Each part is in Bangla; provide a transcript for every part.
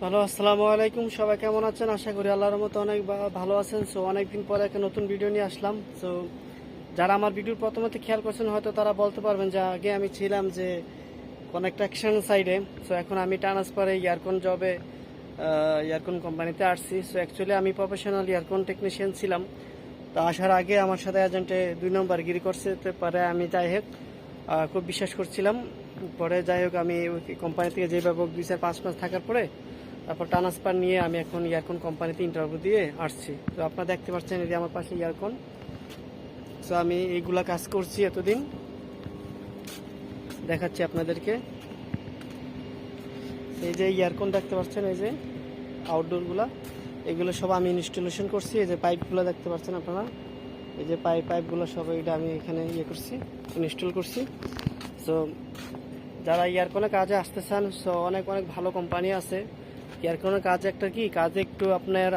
হ্যালো, আসসালামু আলাইকুম। সবাই কেমন আছেন? আশা করি আল্লাহর মতো অনেক ভালো আছেন। সো অনেকদিন পরে একটা নতুন ভিডিও নিয়ে আসলাম। সো যারা আমার ভিডিওর প্রথমতে খেয়াল করছেন, হয়তো তারা বলতে পারবেন যে আগে আমি ছিলাম যে কনেকট্রাকশন সাইডে সো এখন আমি ট্রান্সফারে ইয়ারকন জবে ইয়ারকন কোম্পানিতে আসছি। সো অ্যাকচুয়ালি আমি প্রফেশনাল ইয়ারকন টেকনিশিয়ান ছিলাম। তো আসার আগে আমার সাথে এজেন্টে দুই নম্বর গিরি করছে। পরে আমি যাই হোক খুব বিশ্বাস করছিলাম। পরে যাই হোক, আমি কোম্পানি থেকে যেভাবে দুই চার পাঁচ মাস থাকার পরে তারপর ট্রান্সফার নিয়ে আমি এখন ইয়ারকন কোম্পানিতে ইন্টারভিউ দিয়ে আসছি। তো আপনারা দেখতে পাচ্ছেন যে আমার পাশে ইয়ারকন সো আমি এইগুলা কাজ করছি এতদিন। দেখাচ্ছি আপনাদেরকে। এই যে ইয়ারকন দেখতে পাচ্ছেন, এই যে আউটডোরগুলা এগুলো সব আমি ইনস্টলেশন করছি। এই যে পাইপগুলো দেখতে পাচ্ছেন আপনারা? এই যে পাইপ পাইপগুলো সব এটা আমি এখানে ইয়ে করছি ইনস্টল করছি। সো যারা ইয়ারকনের কাজে আসতে চান সো অনেক অনেক ভালো কোম্পানি আছে। ইয়ারকনের কাজ একটা কি? কাজে একটু আপনার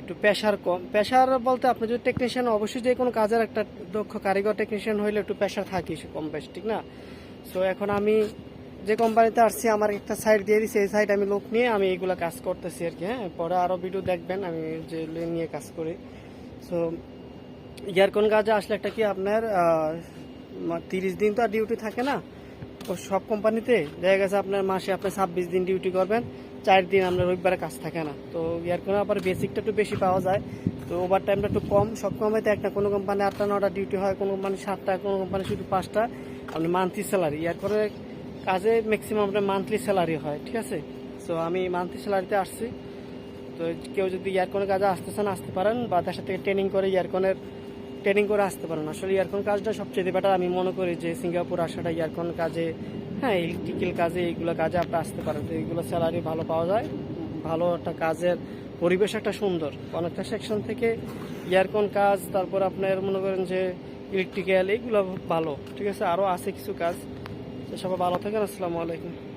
একটু প্রেশার কম। প্রেশার বলতে আপনি যদি টেকনিশিয়ান অবশ্যই যে কোনো কাজের একটা দক্ষ কারিগর টেকনিশিয়ান হইলে একটু প্রেশার থাকি কম বেশ, ঠিক না? সো এখন আমি যে কোম্পানিতে আসছি, আমার একটা সাইড দিয়ে দিছি। এই সাইড আমি লোক নিয়ে আমি এইগুলা কাজ করতেছি আর কি হ্যাঁ? পরে আরও ভিডিও দেখবেন, আমি যে নিয়ে কাজ করি। সো ইয়ারকন কাজে আসলে একটা কি আপনার তিরিশ দিন তো আর ডিউটি থাকে না? সব কোম্পানিতে দেখা গেছে আপনার মাসে আপনি ছাব্বিশ দিন ডিউটি করবেন, চার দিন আপনার রবিবারে কাজ থাকে না। তো ইয়ারকনে আবার বেসিকটা একটু বেশি পাওয়া যায়। তো ওভার টাইমটা একটু কম, সব কোম্পানিতে একটা কোনো কোম্পানি আটটা, নটা ডিউটি হয়, কোনো কোম্পানি সাতটা, কোনো কোম্পানি শুধু পাঁচটা, আপনি মান্থলি স্যালারি ইয়ারকনে কাজে ম্যাক্সিমাম আপনার মান্থলি স্যালারি হয়, ঠিক আছে? সো আমি মান্থলি স্যালারিতে আসছি। তো কেউ যদি ইয়ারকনের কাজে আসতে চান, আসতে পারেন, বা তার সাথে ট্রেনিং করে ইয়ারকনের ট্রেনিং করে আসতে পারেন। আসলে ইয়ারকন কাজটা সবচেয়ে বেটার আমি মনে করি যে সিঙ্গাপুর আসাটা ইয়ারকন কাজে হ্যাঁ ইলেকট্রিক্যাল কাজে, এইগুলো কাজে আপনি আসতে পারেন। তো এইগুলো স্যালারি ভালো পাওয়া যায়। ভালো একটা কাজের পরিবেশ একটা সুন্দর। অনেকটা সেকশন থেকে ইয়ারকন কাজ, তারপর আপনার মনে করেন যে ইলেকট্রিক্যাল এইগুলো ভালো। ঠিক আছে? আরও আছে কিছু কাজ। সবাই ভালো থাকেন। আসসালামু আলাইকুম।